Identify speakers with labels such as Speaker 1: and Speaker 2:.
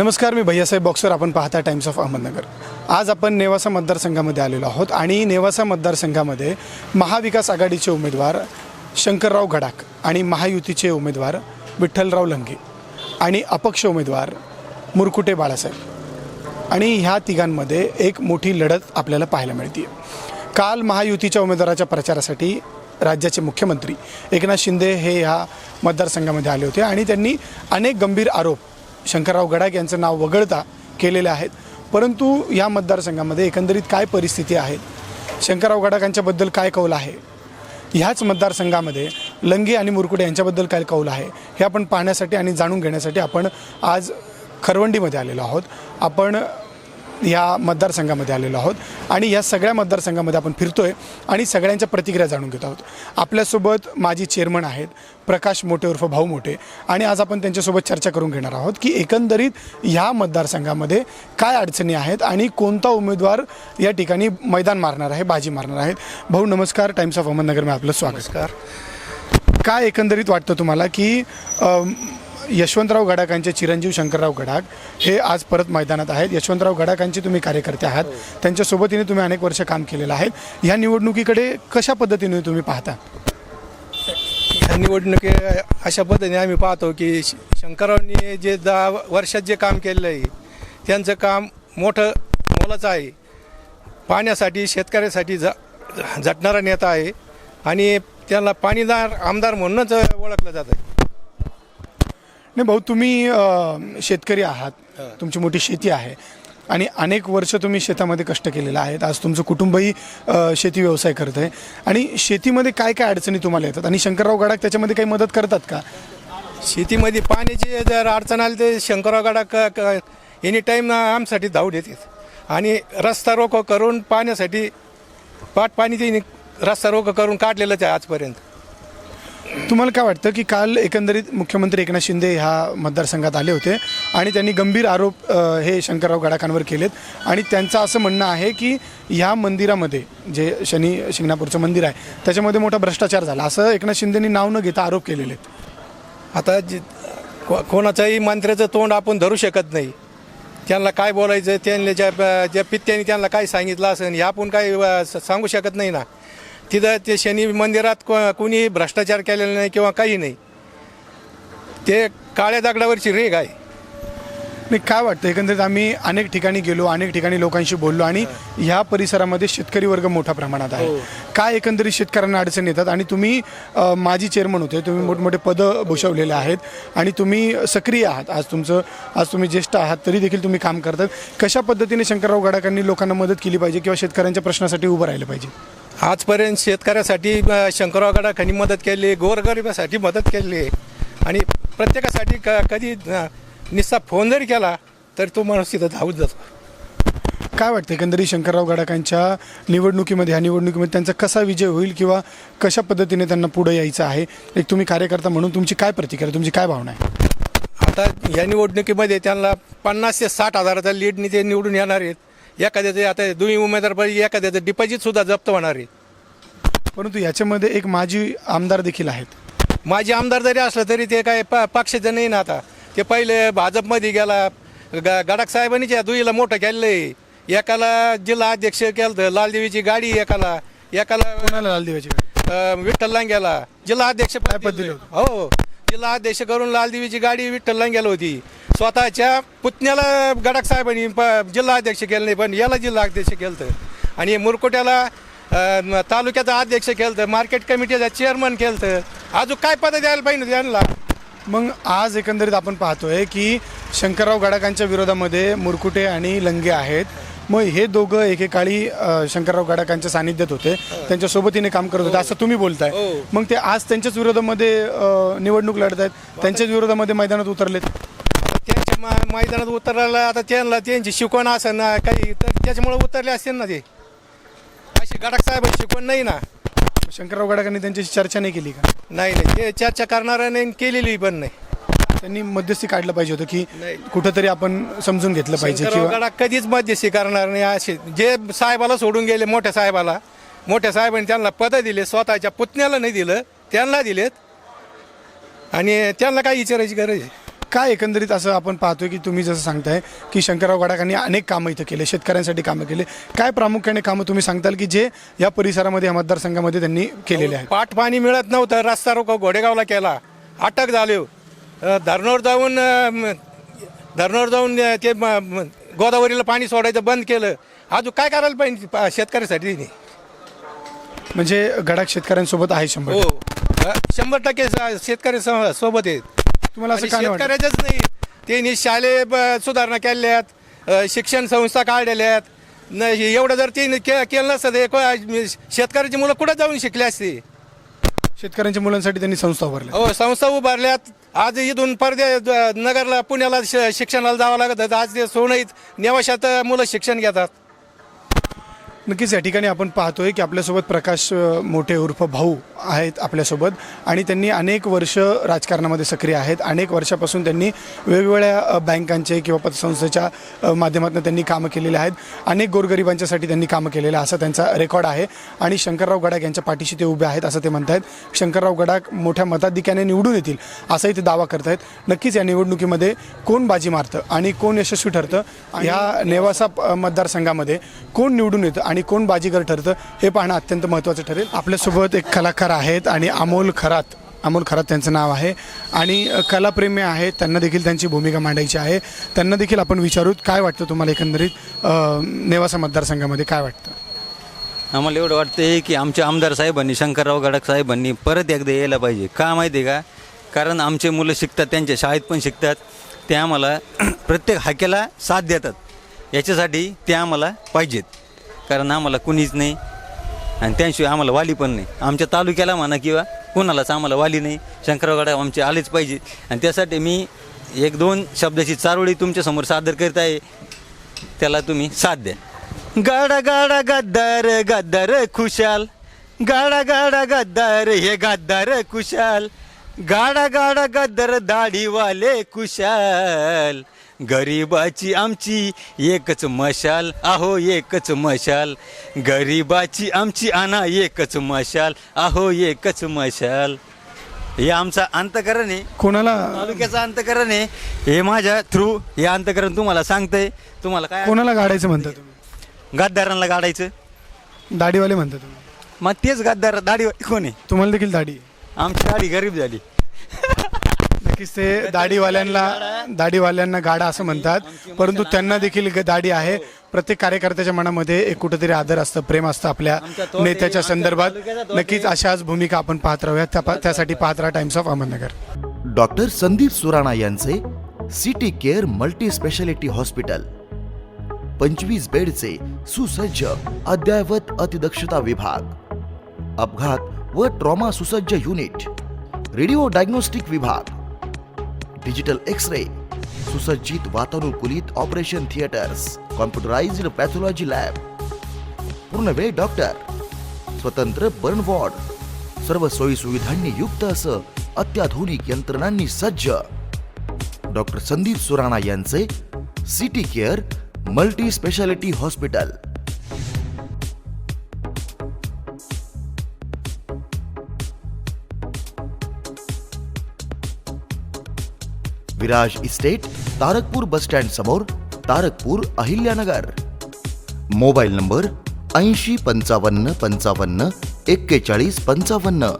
Speaker 1: नमस्कार मी भैयासाहेब बॉक्सर आपण पाहता टाइम्स ऑफ अहमदनगर आज आपण नेवासा मतदारसंघामध्ये आलेलो आहोत आणि नेवासा मतदारसंघामध्ये महाविकास आघाडीचे उमेदवार शंकरराव गडाक आणि महायुतीचे उमेदवार विठ्ठलराव लंगे आणि अपक्ष उमेदवार मुरकुटे बाळासाहेब. आणि ह्या तिघांमध्ये एक मोठी लढत आपल्याला पाहायला मिळते काल महायुतीच्या उमेदवाराच्या प्रचारासाठी राज्याचे मुख्यमंत्री एकनाथ शिंदे हे ह्या मतदारसंघामध्ये आले होते आणि त्यांनी अनेक गंभीर आरोप शंकरराव गडाख यांचं नाव वगळता केलेले आहेत परंतु या मतदारसंघामध्ये एकंदरीत काय परिस्थिती आहे? शंकरराव गडाखांच्याबद्दल काय कौल आहे? ह्याच मतदारसंघामध्ये लंगे आणि मुरकुटे यांच्याबद्दल काय कौल आहे? हे आपण पाहण्यासाठी आणि जाणून घेण्यासाठी आपण आज खरवंडीमध्ये आलेलो आहोत. आपण या मतदारसंघामध्ये आलेलो आहोत आणि या सगळ्या मतदारसंघामध्ये आपण फिरतोय आणि सगळ्यांच्या प्रतिक्रिया जाणून घेत आहोत. आपल्यासोबत माजी चेअरमन आहेत प्रकाश मोठे उर्फ भाऊ मोठे आणि आज आपण त्यांच्यासोबत चर्चा करून घेणार आहोत की एकंदरीत ह्या मतदारसंघामध्ये काय अडचणी आहेत आणि कोणता उमेदवार या ठिकाणी मैदान मारणार आहे बाजी मारणार आहेत. भाऊ नमस्कार. टाइम्स ऑफ अहमदनगर में आपलं स्वागत. काय एकंदरीत वाटतं तुम्हाला की यशवंतराव गडाखांचे चिरंजीव शंकरराव गडाख हे आज परत मैदानात आहेत. यशवंतराव गडाखांचे तुम्ही कार्यकर्ते आहात. त्यांच्या सोबतीने तुम्ही अनेक वर्ष काम केलेलं आहे. ह्या निवडणुकीकडे कशा पद्धतीने तुम्ही पाहता?
Speaker 2: या निवडणुकी अशा पद्धतीने आम्ही पाहतो की शंकररावनी जे दहा वर्षात जे काम केलेलं आहे त्यांचं काम मोठं मोलाचं आहे. पाण्यासाठी शेतकऱ्यासाठी झ झटणारा नेता आहे आणि त्याला पाणीदार आमदार म्हणूनच ओळखलं जातं.
Speaker 1: नाही भाऊ तुम्ही शेतकरी आहात. तुमची मोठी शेती आहे. आणि अनेक वर्ष तुम्ही शेतामध्ये कष्ट केलेलं आहेत. आज तुमचं कुटुंबही शेती व्यवसाय करत आहे. आणि शेतीमध्ये काय काय अडचणी तुम्हाला येतात? आणि शंकरराव गडाख त्याच्यामध्ये काही मदत करतात का?
Speaker 2: शेतीमध्ये पाण्याची जर अडचण आली तर शंकरराव गडा एनी टाईम आमसाठी धाव देतात आणि रस्ता रोको करून पाण्यासाठी पाट पाणी त्यांनी रस्ता रोको करून काढलेलंच आहे आजपर्यंत.
Speaker 1: तुम्हाला काय वाटतं की काल एकंदरीत मुख्यमंत्री एकनाथ शिंदे ह्या मतदारसंघात आले होते आणि त्यांनी गंभीर आरोप अ, हे शंकरराव गडाखांवर केलेत? आणि त्यांचं असं म्हणणं आहे की ह्या मंदिरामध्ये जे शनी शिंगणापूरचं मंदिर आहे त्याच्यामध्ये मोठा भ्रष्टाचार झाला. असं एकनाथ शिंदेनी नाव न घेता आरोप केलेले आहेत.
Speaker 2: आता जे को- कोणाचंही मंत्र्याचं तोंड आपण धरू शकत नाही. त्यांना काय बोलायचं त्यांना ज्या ज्या पित्याने त्यांना काय सांगितलं असेल हे आपण काही अ, स- सांगू शकत नाही ना. तिथं ते शनी मंदिरात को कोणी भ्रष्टाचार केलेला नाही किंवा काही नाही. ते काळ्या दगडावरची रेग आहे.
Speaker 1: नाही काय वाटतं? एकंदरीत आम्ही अनेक ठिकाणी गेलो अनेक ठिकाणी लोकांशी बोललो आणि ह्या परिसरामध्ये शेतकरी वर्ग मोठ्या प्रमाणात आहे. काय एकंदरीत शेतकऱ्यांना अडचण येतात? आणि तुम्ही माजी चेअरमन होते तुम्ही मोठमोठे पदं भूषवलेले आहेत आणि तुम्ही सक्रिय आहात. आज तुमचं आज तुम्ही ज्येष्ठ आहात तरी देखील तुम्ही काम करतात. कशा पद्धतीने शंकरराव गडाखांनी लोकांना मदत केली पाहिजे किंवा शेतकऱ्यांच्या प्रश्नासाठी उभं राहिलं पाहिजे?
Speaker 2: आजपर्यंत शेतकऱ्यासाठी शंकरराव गडाखांनी मदत केली गोरगरिबासाठी मदत केली. आणि प्रत्येकासाठी क कधी निस्ता फोन जरी केला तर तो माणूस तिथं धावत जातो.
Speaker 1: काय वाटतं एकंदरीत शंकरराव गडाखांच्या निवडणुकीमध्ये ह्या निवडणुकीमध्ये त्यांचा कसा विजय होईल किंवा कशा पद्धतीने त्यांना पुढे यायचं आहे? एक तुम्ही कार्यकर्ता म्हणून तुमची काय प्रतिक्रिया तुमची काय भावना आहे?
Speaker 2: आता या निवडणुकीमध्ये त्यांना पन्नास ते साठ हजाराचा लीडनी ते निवडून येणार आहेत. एखाद्याचे आता दोन्ही उमेदवार पाहिजे एखाद्याचं डिपॉझिट सुद्धा जप्त होणार आहे
Speaker 1: परंतु याच्यामध्ये एक माजी आमदार देखील आहेत.
Speaker 2: माझे आमदार जरी असलं तरी ते काय प पक्षाचं नाही ना आता. ते पहिले भाजपमध्ये गेला ग गडाख साहेबांनीच या दुईला मोठं केलेलं आहे एकाला जिल्हा अध्यक्ष केलं लालदेवीची गाडी एकाला एकाला
Speaker 1: कोणाला लाल दिव्याची
Speaker 2: अ, विठ्ठल लांग्याला जिल्हा अध्यक्ष. हो जिल्हा अध्यक्ष करून लालदेवीची गाडी विठ्ठल लांग्याला होती स्वतःच्या पुतण्याला गडाख साहेबांनी जिल्हा अध्यक्ष केलं नाही पण याला जिल्हा अध्यक्ष केलं. आणि मुरकोट्याला तालुक्याचा अध्यक्ष केलं मार्केट कमिटीचा चेअरमन केलं. अजून काय पद द्यायला पाहिजे त्यांना
Speaker 1: मग आज एकंदरीत आपण पाहतोय की शंकरराव गडाखांच्या विरोधामध्ये मुरकुटे आणि लंगे आहेत. मग हे दोघं एकेकाळी अ, शंकरराव गडाखांच्या सानिध्यात होते. त्यांच्या सोबतीने काम करत होते. असं तुम्ही बोलताय.
Speaker 2: हो.
Speaker 1: मग ते आज त्यांच्याच विरोधामध्ये अ, निवडणूक लढत आहेत त्यांच्याच विरोधामध्ये मैदानात उतरलेत.
Speaker 2: त्यांच्या मा- मैदानात उतरायला आता त्यांना त्यांची शिकवण असेल ना काही तर त्याच्यामुळे उतरले असतील ना ते? अशी गडाख साहेब शिकवण नाही ना?
Speaker 1: शंकरराव गडाखांनी त्यांच्याशी चर्चा नाही केली का?
Speaker 2: नाही नाही. ते चर्चा करणारा नाही केलेली पण नाही.
Speaker 1: त्यांनी मध्यस्थी काढलं पाहिजे होतं की
Speaker 2: नाही.
Speaker 1: कुठंतरी आपण समजून घेतलं पाहिजे किंवा
Speaker 2: शंकरराव गडाख कधीच मध्यस्थी करणार नाही असे. जे साहेबाला सोडून गेले मोठ्या साहेबाला मोठ्या साहेबांनी त्यांना पदं दिले स्वतःच्या पुतण्याला नाही दिलं त्यांना दिलेत. आणि त्यांना काय विचारायची गरज आहे.
Speaker 1: काय एकंदरीत असं आपण पाहतोय की तुम्ही जसं सांगताय की शंकरराव गडाखांनी अनेक कामं इथं केले शेतकऱ्यांसाठी कामं केले. काय प्रामुख्याने कामं तुम्ही सांगताल की जे या परिसरामध्ये या मतदारसंघामध्ये त्यांनी केलेले आहेत?
Speaker 2: पाट पाणी मिळत नव्हतं रस्ता रोको घोडेगावला केला. अटक झालो. धरणावर जाऊन धरणावर जाऊन ते गोदावरीला पाणी सोडायचं बंद केलं. अजून काय करायला पाहिजे शेतकऱ्यासाठी?
Speaker 1: म्हणजे गडाख शेतकऱ्यांसोबत आहे शंभर
Speaker 2: हो. शंभर टक्के शेतकरी सोबत आहेत.
Speaker 1: तुम्हाला असं
Speaker 2: आणि
Speaker 1: का नाही वाटत?
Speaker 2: शेतकऱ्याच्याच नाही. त्यांनी शालेय ब- सुधारणा केल्यात अ, शिक्षण संस्था काढलेल्या आहेत न एवढं जर ते के- केलं नसतं तर एक- शेतकऱ्याची मुलं कुठं जाऊन शिकली असती?
Speaker 1: शेतकऱ्यांच्या मुलांसाठी त्यांनी संस्था उभारल्या.
Speaker 2: हो संस्था उभारल्यात. आज इथून परदे द- नगरला पुण्याला श- शिक्षणाला जावं लागत होतं. आज ते सोनईत नेवाशात मुलं शिक्षण घेतात.
Speaker 1: नक्कीच या ठिकाणी आपण पाहतोय की आपल्यासोबत प्रकाश मोठे उर्फ भाऊ आहेत आपल्यासोबत आणि त्यांनी अनेक वर्ष राजकारणामध्ये सक्रिय आहेत. अनेक वर्षापासून त्यांनी वेगवेगळ्या बँकांचे किंवा पतसंस्थेच्या माध्यमातून त्यांनी कामं केलेले आहेत. अनेक गोरगरिबांच्यासाठी त्यांनी कामं केलेलं असं असा त्यांचा रेकॉर्ड आहे. आणि शंकरराव गडाख यांच्या पाठीशी ते उभे आहेत असं ते म्हणतायत. शंकरराव गडाख मोठ्या मताधिक्याने निवडून येतील असाही ते दावा करत आहेत नक्कीच या निवडणुकीमध्ये कोण बाजी मारतं आणि कोण यशस्वी ठरतं या नेवासा मतदारसंघामध्ये कोण निवडून येतं आणि कोण बाजीगर ठरतं हे पाहणं अत्यंत महत्त्वाचं ठरेल. आपल्यासोबत एक कलाकार आहेत आणि अमोल खरात. अमोल खरात त्यांचं नाव आहे. आणि कलाप्रेमी आहेत. त्यांना देखील त्यांची भूमिका मांडायची आहे. त्यांना देखील आपण विचारूत काय वाटतं तुम्हाला एकंदरीत? अ, नेवासा मतदारसंघामध्ये काय वाटतं?
Speaker 3: आम्हाला एवढं वाटतं की आमच्या आमदार साहेबांनी शंकरराव गडाख साहेबांनी परत एकदा यायला पाहिजे. का माहिती आहे का? कारण आमचे मुलं शिकतात त्यांच्या शाळेत पण शिकतात. ते आम्हाला प्रत्येक हाकेला साथ देतात. याच्यासाठी ते आम्हाला पाहिजेत. कारण आम्हाला कुणीच नाही. आणि त्यांशिवाय आम्हाला वाली पण नाही. आमच्या तालुक्याला म्हणा किंवा कोणालाच आम्हाला वाली नाही. शंकरराव आमचे आलेच पाहिजे. आणि त्यासाठी मी एक दोन शब्दाची चारोळी तुमच्यासमोर सादर करत आहे. त्याला तुम्ही साथ द्या. गाडा गाडा गद्दार गद्दार खुशाल. गाडा गाडा गद्दार हे गद्दार खुशाल. गाडा गाडा गद्दार दाढीवाले खुशाल गरीबाची आमची एकच मशाल. आहो एकच मशाल. गरीबाची आमची आणा एकच मशाल. आहो एकच मशाल. हे आमचा अंतकरण आहे.
Speaker 1: कोणाला?
Speaker 3: तालुक्याचं अंतकरण आहे. हे माझ्या थ्रू हे अंतकरण तुम्हाला सांगतंय. तुम्हाला काय
Speaker 1: कोणाला गाडायचं म्हणता तुम्ही?
Speaker 3: गद्दारांना गाडायचं.
Speaker 1: दाढीवाले म्हणता तुम्ही?
Speaker 3: मग तेच गद्दार दाढी कोण आहे?
Speaker 1: तुम्हाला देखील दाढी आहे.
Speaker 3: आमची दाढी गरीब झाली.
Speaker 1: नक्कीच ते दाढीवाल्यांना दाढीवाल्यांना गाडा असं म्हणतात. परंतु त्यांना देखील ग- दाढी आहे. प्रत्येक कार्यकर्त्याच्या मनामध्ये एक कुठेतरी आदर असतं प्रेम असतं आपल्या नेत्याच्या संदर्भात. नक्कीच अशाच भूमिका आपण पाहत राहूयात त्या- त्यासाठी पाहत राहा Times of Ahmednagar.
Speaker 4: Doctor Sandeep Surana यांचे city care multi speciality hospital पंचवीस बेडचे सुसज्ज अद्ययावत अतिदक्षता विभाग अपघात व ट्रॉमा सुसज्ज युनिट. रेडिओ डायग्नोस्टिक विभाग. डिजिटल एक्स रे सुसज्जित वातानुकूलित operation theatres computerised pathology lab. पूर्ण वेळ डॉक्टर स्वतंत्र बर्न वॉर्ड. सर्व सोयी सुविधांनी युक्त असं अत्याधुनिक यंत्रणांनी सज्ज. डॉक्टर संदीप सुराणा यांचे city care multi speciality hospital. Viraj estate Tarakpur bus stand समोर तारकपूर अहिल्यानगर. मोबाईल नंबर ऐंशी पंचावन्न पंचावन्न एक्केचाळीस पंचावन्न.